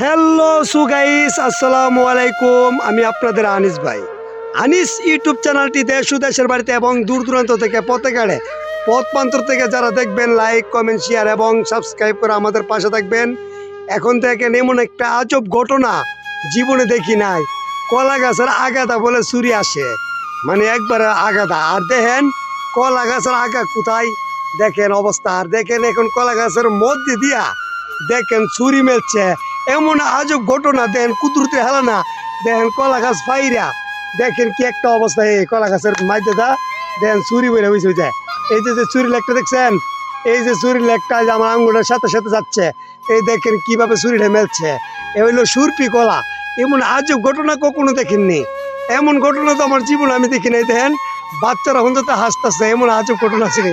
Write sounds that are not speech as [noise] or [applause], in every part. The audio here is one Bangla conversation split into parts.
হ্যালো সু গাইস আসসালামু আলাইকুম আমি আপনাদের আনিস ভাই। আনিস ইউটিউব চ্যানেলটি দেশ দেশের বাড়িতে এবং দূর দূরান্ত থেকে পথেকাড়ে পথ প্রান্তর থেকে যারা দেখবেন লাইক কমেন্ট শেয়ার এবং সাবস্ক্রাইব করে আমাদের পাশে থাকবেন। এখন দেখেন এমন একটা আজব ঘটনা জীবনে দেখি নাই। কলা গাছের আগাদা বলে চুরি আসে। মানে একবার আগাদা। আর দেখেন, কলা গাছের আগা কোথায়? দেখেন অবস্থা। আর দেখেন এখন কলা গাছের মধ্যে দিয়া দেখেন ছুরি মেলছে। এমন আজব ঘটনা দেন কুদরতে হেলা না, দেখেন কলা গাছ ফাইরা, দেখেন কি একটা অবস্থা এই কলা গাছের দা দেখেন চুরি বেড়ে হয়েছে যায় এই যে ছুরি লেগটা দেখছেন, এই যে চুরি লেগটা যে আমার আঙ্গুলের সাথে সাথে যাচ্ছে, এই দেখেন কীভাবে চুরিটা মেলছে। এ হইল সুরপি কলা, এমন আজব ঘটনা কখনো দেখেননি এমন ঘটনা তো আমার জীবনে আমি দেখি নাই, দেখেন বাচ্চারা অন্তত হাসতেছে, এমন আজব ঘটনা ছিল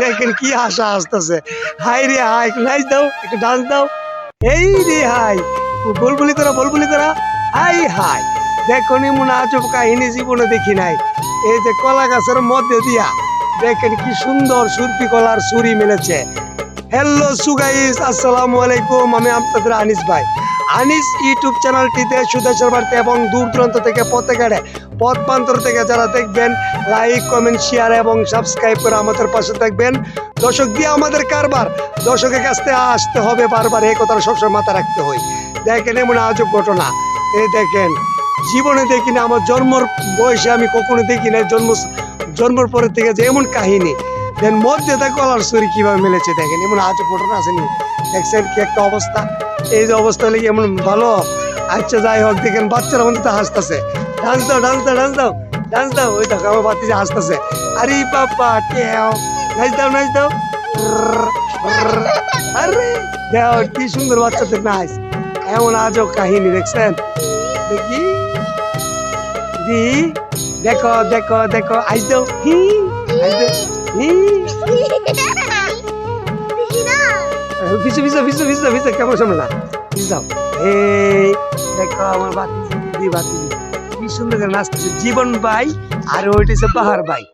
দেখেন কি হাসা হাসতেছে। হাই রে হাই নাইচ দাও, একটু ডান্স দাও। এই রে হাই বলবুলি করা বলবুলি করা হাই হাই দেখুন এমন আজব কাহিনী জীবনে দেখি নাই। এই যে কলা গাছের মধ্যে দিয়া, দেখেন কি সুন্দর সুরপি কলার সুরি মিলেছে। হ্যালো সুগাইস আসসালামু আলাইকুম, আমি আপনাদের আনিস ভাই। আনিস ইউটিউব চ্যানেলটিতে সুদেশের বাড়িতে এবং দূর দূরান্ত থেকে পথে গাড়ে পথ প্রান্তর থেকে যারা দেখবেন লাইক কমেন্ট শেয়ার এবং সাবস্ক্রাইব করে আমাদের পাশে থাকবেন। দর্শক দিয়ে আমাদের কারবার, দর্শকের কাছ থেকে আসতে হবে বারবার, এই কথাটা সবসময় মাথায় রাখতে হয়। দেখেন, এমন আজব ঘটনা। এই দেখেন, জীবনে দেখি না আমার জন্মর বয়সে আমি কখনো দেখি না জন্ম, জন্মর পরের থেকে যে এমন কাহিনী। দেন মধ্যে তা কলার শরীর কীভাবে মিলেছে, দেখেন, এমন আজব ঘটনা আসেনি দেখছেন কি একটা অবস্থা? এই যে অবস্থা লেগে এমন ভালো। আচ্ছা যাই হোক, দেখেন, বাচ্চারা মধ্যে হাসতেছে। ডান্স দাও ডান্স দাও ডান্স দাও ডান্স দাও। ওই দেখো, আমার বাতিজা হাসতেছে। আরে বাবা টেও নাচ দাও নাচ দাও। আরে দেও কি সুন্দর বাচ্চাদের নাচ। এমন আজব কাহিনী, দেখছেন? দেখি। দি, দেখো দেখো দেখো, আইস দাও। হি, আইস দাও। হি। [laughs] পিছু পিছু পিছু পিছু পিছু কেমন সামলা যাও। এই, দেখো আমার বাতিজি দিদি বাতিজি কি সুন্দর নাচতেছে। জীবন ভাই আর ওইটা হচ্ছে পাহাড় ভাই।